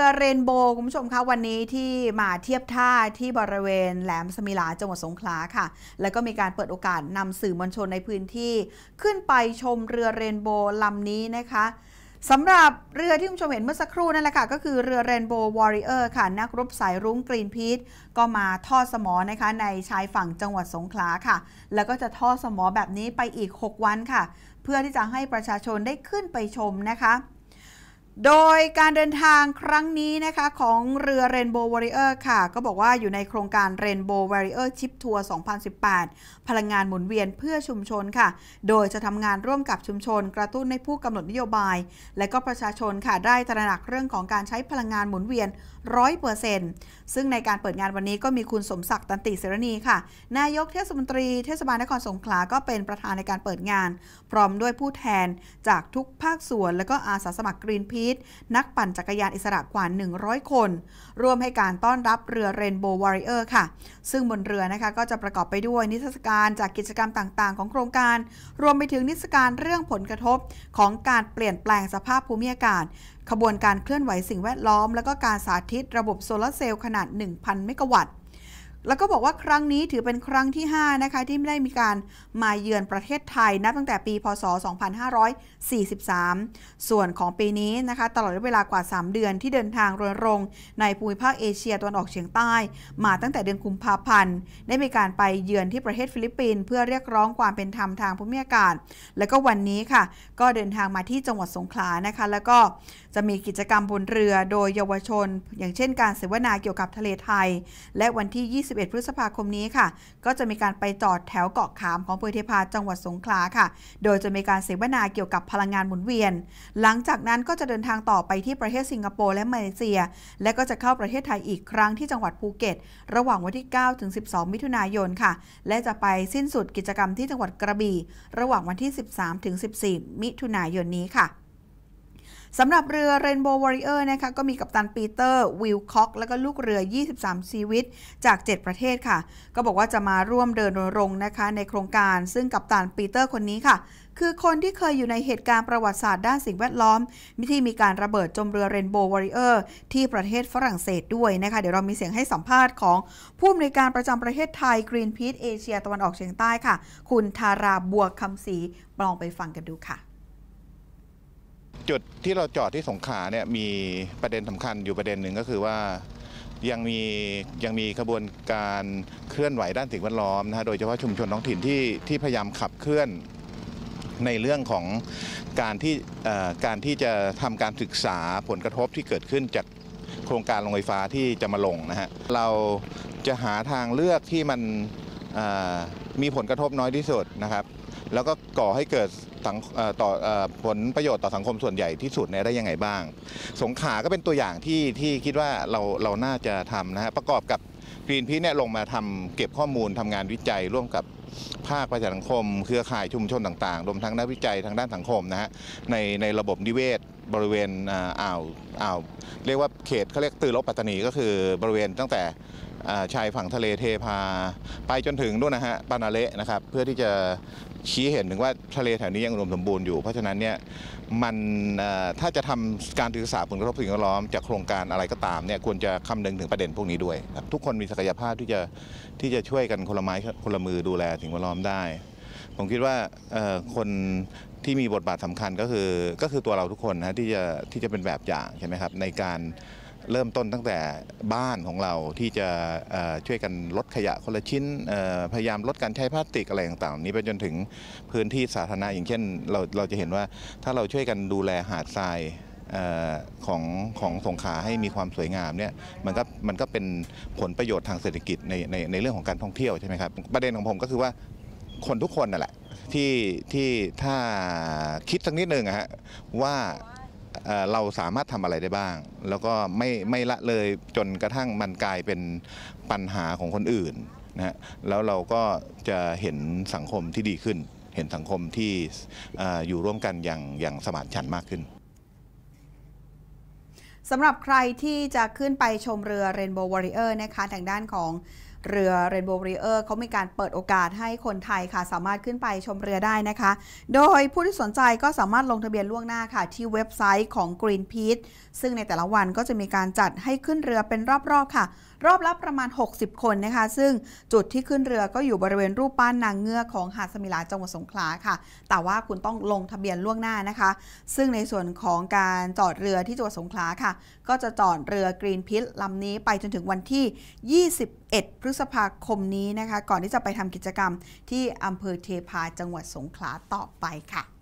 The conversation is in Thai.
รือเรนโบว์คุณผู้ชมคะวันนี้ที่มาเทียบท่าที่บริเวณแหลมสมิลาจังหวัดสงขลาค่ะ แล้วก็มีการเปิดโอกาสนำสื่อมวลชนในพื้นที่ ขึ้นไปชมเรือเรนโบว์ลำนี้นะคะสำหรับเรือที่คุณผู้ชมเห็นเมื่อสักครู่นั่นแหละค่ะ ก็คือเรือเรนโบว์วอริเออร์ค่ะ นักรบสายรุ้งกรีนพีทก็มาทอดสมอนะคะ ในชายฝั่งจังหวัดสงขลาค่ะ แล้วก็จะทอดสมอแบบนี้ไปอีก 6 วันค่ะ เพื่อที่จะให้ประชาชนได้ขึ้นไปชมนะคะ โดยการเดินทางครั้งนี้นะคะของเรือ Rainbow Warrior ค่ะ ก็บอกว่าอยู่ในโครงการ Rainbow Warrior Chip Tour 2018 พลังงานหมุนเวียนเพื่อชุมชนค่ะ โดยจะทำงานร่วมกับชุมชน กระตุ้นให้ผู้กำหนดนโยบาย และก็ประชาชนค่ะได้ตระหนักเรื่องของการใช้พลังงานหมุนเวียน 100%ซึ่งในการเปิดงานวันนี้ก็มีคุณสมศักดิ์ตันติเสรณีค่ะ นายกเทศมนตรีเทศบาลนครสงขลาก็เป็นประธานในการเปิดงาน พร้อมด้วยผู้แทนจากทุกภาคส่วน และก็อาสาสมัครกรีนพีทนักปั่นจักรยานอิสระกว่า 100 คน ร่วมให้การต้อนรับเรือ Rainbow Warrior ค่ะ ซึ่งบนเรือนะคะก็จะประกอบไปด้วยนิทรรศการจากกิจกรรมต่างๆ ของโครงการ รวมไปถึงนิทรรศการเรื่องผลกระทบของการเปลี่ยนแปลงสภาพภูมิอากาศ ขบวนการเคลื่อนไหวสิ่งแวดล้อม และก็การสาธิตระบบโซลาร์เซลล์ขนาด 1,000 เมกะวัตต์ แล้วก็บอกว่าครั้งนี้ถือเป็นครั้งที่ 5 นะคะ ที่ไม่ได้มีการมาเยือนประเทศไทยนับตั้งแต่ปี พศ 2543 ส่วนของปีนี้นะคะ ตลอดเวลากว่า 3 เดือนที่เดินทางรณรงค์ในภูมิภาคเอเชียตะวันออกเฉียงใต้ มาตั้งแต่เดือนกุมภาพันธ์ ได้มีการไปเยือนที่ประเทศฟิลิปปินส์เพื่อเรียกร้องความเป็นธรรมทางภูมิอากาศ แล้วก็วันนี้ค่ะ ก็เดินทางมาที่จังหวัดสงขลานะคะ แล้วก็จะมีกิจกรรมบนเรือโดยเยาวชน อย่างเช่น การเสวนาเกี่ยวกับทะเลไทย และวันที่21 พฤษภาคมนี้ค่ะ ก็จะมีการไปจอดแถวเกาะขามของอำเภอเทพาจังหวัดสงขลาค่ะ โดยจะมีการเสวนาเกี่ยวกับพลังงานหมุนเวียน หลังจากนั้นก็จะเดินทางต่อไปที่ประเทศสิงคโปร์และมาเลเซีย และก็จะเข้าประเทศไทยอีกครั้งที่จังหวัดภูเก็ต ระหว่างวันที่ 9 ถึง 12 มิถุนายนค่ะ และจะไปสิ้นสุดกิจกรรมที่จังหวัดกระบี่ ระหว่างวันที่ 13 ถึง 14 มิถุนายนนี้ค่ะ สำหรับเรือ Rainbow Warrior นะคะก็มีกัปตันปีเตอร์วิลคอกแล้วก็ลูกเรือ 23 ชีวิตจาก 7 ประเทศค่ะ ก็บอกว่าจะมาร่วมเดินรณรงค์นะคะในโครงการซึ่งกัปตันปีเตอร์คนนี้ค่ะ คือคนที่เคยอยู่ในเหตุการณ์ประวัติศาสตร์ด้านสิ่งแวดล้อมที่มีการระเบิดจมเรือ Rainbow Warrior ที่ประเทศฝรั่งเศสด้วยนะคะ เดี๋ยวเรามีเสียงให้สัมภาษณ์ของผู้อำนวยการประจำประเทศไทย Greenpeace เอเชียตะวันออกเฉียงใต้ค่ะ คุณทาราบัวคำศรีลองไปฟังกันดูค่ะ จุดที่เราจอดที่สงขลาเนี่ยมีประเด็นสำคัญอยู่ประเด็นหนึ่งก็คือว่ายังมียังมีขบวนการเคลื่อนไหวด้านสิ่งแวดล้อมนะฮะโดยเฉพาะชุมชนท้องถิ่นที่ที่พยายามขับเคลื่อนในเรื่องของการที่การที่จะทำการศึกษาผลกระทบที่เกิดขึ้นจากโครงการโรงไฟฟ้าที่จะมาลงนะฮะเราจะหาทางเลือกที่มันมีผลกระทบน้อยที่สุดนะครับ แล้วก็ก่อให้เกิดต่อผลประโยชน์ต่อสังคมส่วนใหญ่ที่สุดเนี่ยได้ยังไงบ้าง สงขาก็เป็นตัวอย่างที่ที่คิดว่าเราเราน่าจะทำนะฮะประกอบกับกรีนพีเนี่ยลงมาทำเก็บข้อมูลทำงานวิจัยร่วมกับภาคประชาสังคม เครือข่ายชุมชนต่างๆ รวมทั้งนักวิจัยทางด้านสังคมนะฮะในในระบบนิเวศ บริเวณอ่าวอ่าวเรียกว่าเขตเขาเรียกตือลบปัตตานีก็คือบริเวณตั้งแต่ชายฝั่งทะเลเทพา ไปจนถึงนู่นนะฮะปานาเละนะครับเพื่อที่จะชี้เห็นถึงว่าทะเลแถวนี้ยังอุดมสมบูรณ์อยู่ เพราะฉะนั้นเนี่ยมันถ้าจะทำการศึกษาผลกระทบสิ่งแวดล้อมจากโครงการอะไรก็ตามเนี่ยควรจะคำนึงถึงประเด็นพวกนี้ด้วยครับทุกคนมีศักยภาพที่จะที่จะช่วยกันคนละไม้คนละมือดูแลสิ่งแวดล้อมได้ ผมคิดว่าคน ที่มีบทบาทสำคัญก็คือก็คือตัวเราทุกคนนะที่จะที่จะเป็นแบบอย่างใช่ไหมครับในการเริ่มต้นตั้งแต่บ้านของเราที่จะช่วยกันลดขยะคนละชิ้นพยายามลดการใช้พลาสติกอะไรต่างๆ นี้ไปจนถึงพื้นที่สาธารณะอย่างเช่นเราเราจะเห็นว่าถ้าเราช่วยกันดูแลหาดทรายออของของสงขลาให้มีความสวยงามเนี่ยมันก็มันก็เป็นผลประโยชน์ทางเศรษฐกิจในในในเรื่องของการท่องเที่ยวใช่ไหมครับประเด็นของผมก็คือว่า คนทุกคนนั่นแหละที่ที่ถ้าคิดสักนิดหนึ่งะฮะว่าเราสามารถทำอะไรได้บ้าง แล้วก็ไม่ไม่ละเลยจนกระทั่งมันกลายเป็นปัญหาของคนอื่นนะฮะแล้วเราก็จะเห็นสังคมที่ดีขึ้น เห็นสังคมที่อออยู่ร่วมกันอย่างอย่างสมานฉันท์มากขึ้นสำหรับใครที่จะขึ้นไปชมเรือ Rainbow Warrior นะคะ ทางด้านของ เรือเรนโบว์เรือเขามีการเปิดโอกาสให้คนไทยค่ะ สามารถขึ้นไปชมเรือได้นะคะ โดยผู้ที่สนใจก็สามารถลงทะเบียนล่วงหน้าค่ะ ที่เว็บไซต์ของ Greenpeace ซึ่งในแต่ละวันก็จะมีการจัดให้ขึ้นเรือเป็นรอบๆค่ะ รอบละประมาณ 60 คนนะคะ ซึ่งจุดที่ขึ้นเรือก็อยู่บริเวณรูปปั้นนางเงือกของหาดสมิลาจังหวัดสงขลาค่ะ แต่ว่าคุณต้องลงทะเบียนล่วงหน้านะคะ ซึ่งในส่วนของการจอดเรือที่จังหวัดสงขลาค่ะ ก็จะจอดเรือกรีนพิษลำนี้ไปจนถึงวันที่ 21 พฤษภาคมนี้นะคะ ก่อนที่จะไปทำกิจกรรมที่อำเภอเทพาจังหวัดสงขลาต่อไปค่ะ